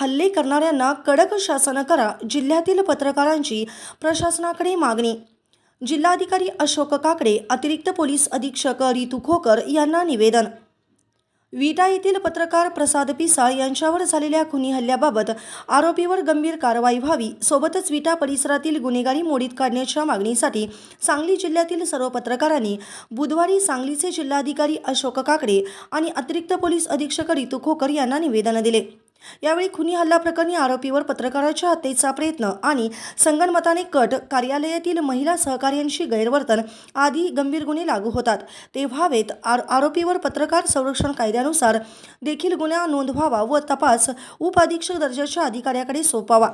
हल्ले करणाऱ्यांना कडक शासन करा जिल्ह्यातील पत्रकारांची प्रशासनाकडे मागणी. जिल्हाधिकारी अशोक काकडे अतिरिक्त पोलीस अधीक्षक रितू खोकर यांना निवेदन. विटा येथील पत्रकार प्रसाद पिसाळ यांच्यावर झालेल्या खुनी हल्ल्याबाबत आरोपीवर गंभीर कारवाई व्हावी सोबतच विटा परिसरातील गुन्हेगारी मोडीत काढण्याच्या मागणीसाठी सांगली जिल्ह्यातील सर्व पत्रकारांनी बुधवारी सांगलीचे जिल्हाधिकारी अशोक काकडे आणि अतिरिक्त पोलीस अधीक्षक रितू खोकर यांना निवेदन दिले. यावेळी खुनी हल्ला प्रकरणी आरोपीवर पत्रकाराच्या हत्येचा प्रयत्न आणि संगणमताने कट कार्यालयातील महिला सहकार्यांशी गैरवर्तन आदी गंभीर गुन्हे लागू होतात. ते व्हावेत आर आरोपीवर पत्रकार संरक्षण कायद्यानुसार देखील गुन्हा नोंदवावा व तपास उपअधीक्षक दर्जाच्या अधिकाऱ्याकडे सोपावा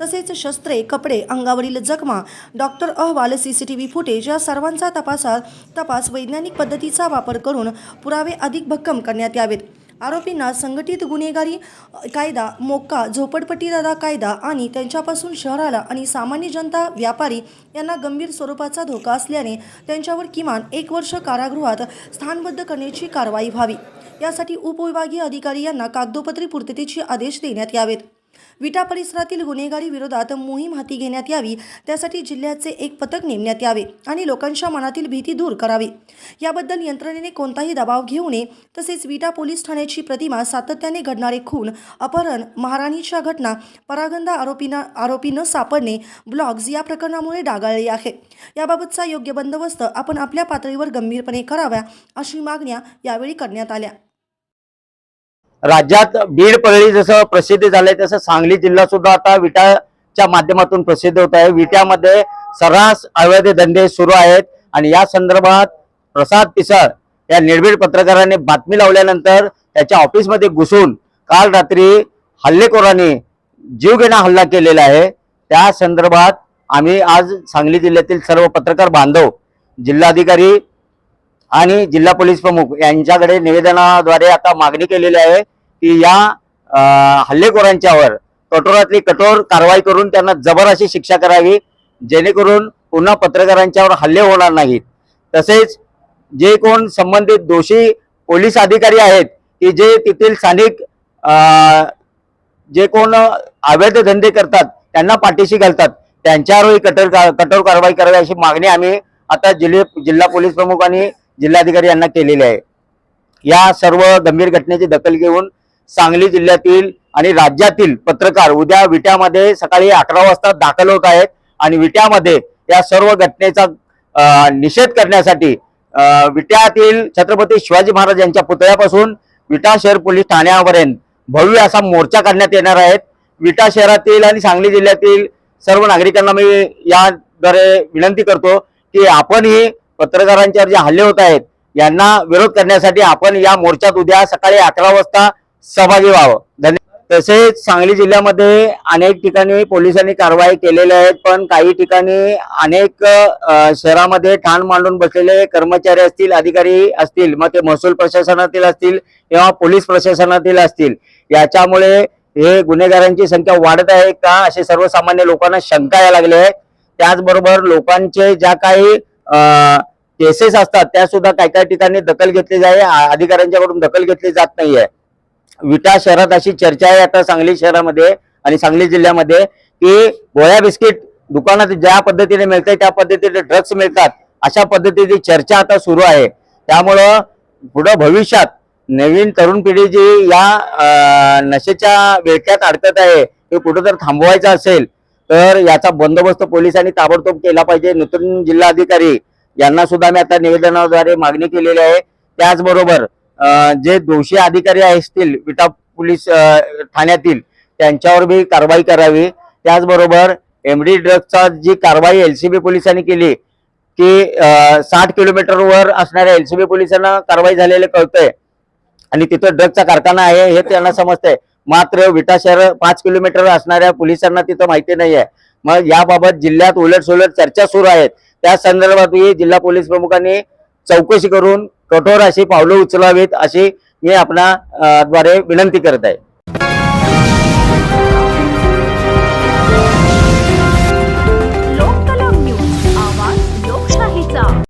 तसेच शस्त्रे कपडे अंगावरील जखमा डॉक्टर अहवाल C C T V footage या सर्वांचा तपासात तपास वैज्ञानिक पद्धतीचा वापर करून पुरावे अधिक भक्कम करण्यात यावेत. आरोपींना संघटित गुन्हेगारी कायदा मोक्का झोपडपट्टीदादा कायदा आणि त्यांच्यापासून शहराला आणि सामान्य जनता व्यापारी यांना गंभीर स्वरूपाचा धोका असल्याने त्यांच्यावर किमान एक वर्ष कारागृहात स्थानबद्ध करण्याची कारवाई व्हावी. यासाठी उपविभागीय अधिकारी यांना कागदोपत्री पूर्ततेचे आदेश देण्यात यावेत. विटा परिसरातील गुन्हेगारी विरोधात मोहीम हाती घेण्यात यावी. त्यासाठी जिल्ह्याचे एक पथक नेमण्यात यावे आणि लोकांच्या मनातील भीती दूर करावी. याबद्दल यंत्रणेने कोणताही दबाव घेऊ नये. तसेच विटा पोलीस ठाण्याची प्रतिमा सातत्याने घडणारे खून अपहरण महाराणीच्या घटना परागंदा आरोपींना आरोपी न सापडणे ब्लॉग्स या प्रकरणामुळे डागाळले आहे. याबाबतचा योग्य बंदोबस्त आपण आपल्या पातळीवर गंभीरपणे कराव्या अशी मागण्या यावेळी करण्यात आल्या. राज्यात बीड परळी जसं प्रसिद्ध झालंय तसं सांगली जिल्हा सुद्धा आता विटाच्या माध्यमातून प्रसिद्ध होत आहे. विट्यामध्ये सर्रास अवैध धंदे सुरू आहेत आणि या संदर्भात प्रसाद पिसाळ या निर्भीड पत्रकाराने बातमी लावल्यानंतर त्याच्या ऑफिसमध्ये घुसून काल रात्री हल्लेखोरांनी जीवघेणा हल्ला केलेला आहे. त्या संदर्भात आम्ही आज सांगली जिल्ह्यातील सर्व पत्रकार बांधव जिल्हाधिकारी आणि जिल्हा पोलीस प्रमुख यांच्याकडे निवेदनाद्वारे आता मागणी केलेली आहे. की या हल्लेखोरांच्यावर कठोरातली कठोर कारवाई करून त्यांना जबर अशी शिक्षा करावी जेणेकरून पुन्हा पत्रकारांच्यावर हल्ले होणार नाहीत. तसेच जे कोण संबंधित दोषी पोलीस अधिकारी आहेत की जे तेथील स्थानिक जे कोण अवैध धंदे करतात त्यांना पाठीशी घालतात त्यांच्यावरही कठोर कठोर कारवाई करावी अशी मागणी आम्ही आता जिल्हे जिल्हा पोलीस प्रमुख आणि जिल्हाधिकारी यांना केलेली आहे. या सर्व गंभीर घटनेची दखल घेऊन सांगली जिल्ह्यातील आणि राज्यातील पत्रकार उद्या विट्यामध्ये सकाळी अकरा वाजता दाखल होत आहेत. आणि विट्यामध्ये या सर्व घटनेचा निषेध करण्यासाठी विट्यातील छत्रपती शिवाजी महाराज यांच्या पुतळ्यापासून विटा शहर पोलीस ठाण्यापर्यंत भव्य असा मोर्चा काढण्यात येणार आहेत विटा शहरातील आणि सांगली जिल्ह्यातील सर्व नागरिकांना मी याद्वारे विनंती करतो की आपणही पत्रकारांच्यावर जे हल्ले होत आहेत यांना विरोध करण्यासाठी आपण या मोर्चात उद्या सकाळी अकरा वाजता सहभागी व्हावं. धन्यवाद तसेच सांगली जिल्ह्यामध्ये अनेक ठिकाणी पोलिसांनी कारवाई केलेल्या आहेत पण काही ठिकाणी अनेक शहरामध्ये ठाण मांडून बसलेले कर्मचारी असतील अधिकारी असतील मग ते महसूल प्रशासनातील असतील किंवा पोलीस प्रशासनातील असतील. याच्यामुळे हे गुन्हेगारांची संख्या वाढत आहे का असे सर्वसामान्य लोकांना शंका यायला लागली आहे. त्याचबरोबर लोकांचे ज्या काही केसेस असतात त्या सुद्धा काही काही ठिकाणी दखल घेतली जाते अधिकाऱ्यांच्याकडून दखल घेतली जात नाहीये. विटा शहरात अशी चर्चा आहे आता सांगली शहरामध्ये आणि सांगली जिल्ह्यामध्ये की गोळ्या बिस्किट दुकानात ज्या पद्धतीने मिळते त्या पद्धतीने ड्रग्स मिळतात. अशा पद्धतीची चर्चा आता सुरू आहे. त्यामुळं पुढं भविष्यात नवीन तरुण पिढी जी या नशेच्या विळक्यात अडकत आहे ते कुठं जर थांबवायचं असेल तर याचा बंदोबस्त पोलिसांनी ताबडतोब केला पाहिजे. नूतन जिल्हाधिकारी यांना सुद्धा मी आता निवेदनाद्वारे मागणी केलेली आहे. त्याचबरोबर जे दोषी अधिकारी असतील विटा पोलीस ठाण्यातील त्यांच्यावर बी कारवाई करावी. त्याचबरोबर एम डी ड्रग्सचा जी कारवाई एलसीबी पोलिसांनी केली की साठ किलोमीटरवर असणाऱ्या एलसीबी पोलिसांना कारवाई झालेलं कळतंय आणि तिथं ड्रगचा कारखाना आहे हे त्यांना समजतंय. मात्र विटा शहर पाच किलोमीटर असणाऱ्या पोलिसांना तिथं माहिती नाही आहे मग याबाबत जिल्ह्यात उलट सुलट चर्चा सुरू आहेत. त्या संदर्भातही जिल्हा पोलीस प्रमुखांनी चौकशी करून कठोर अशी पावलं उचलावीत अशी मी आपणा द्वारे विनंती करत आहे.